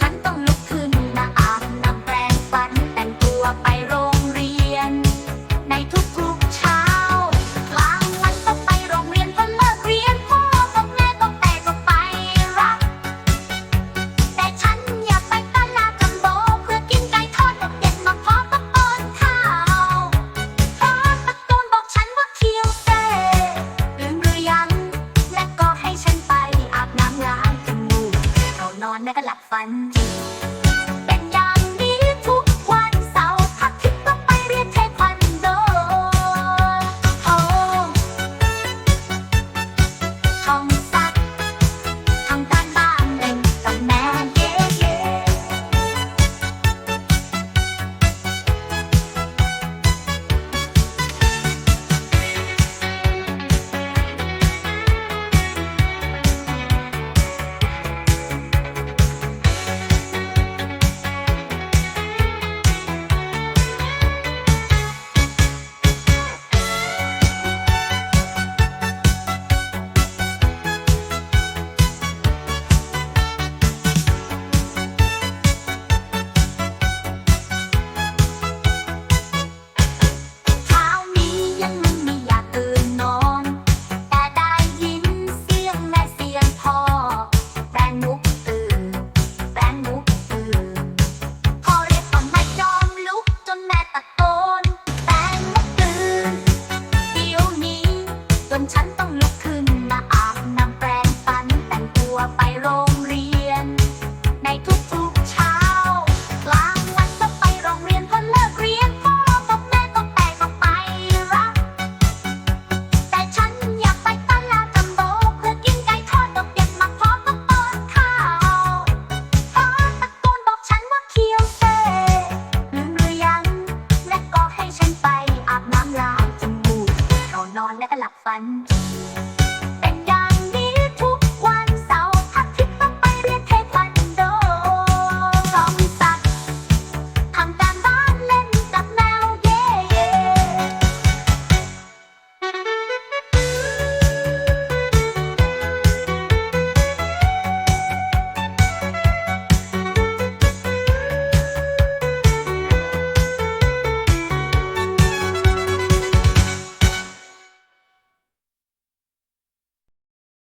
ฉัน แม่ก็หลับฝัน เป็นอย่างนี้ทุกวันเสาร์คิดต้องไปเรียนเทควันโด แล้วก็หลับฝัน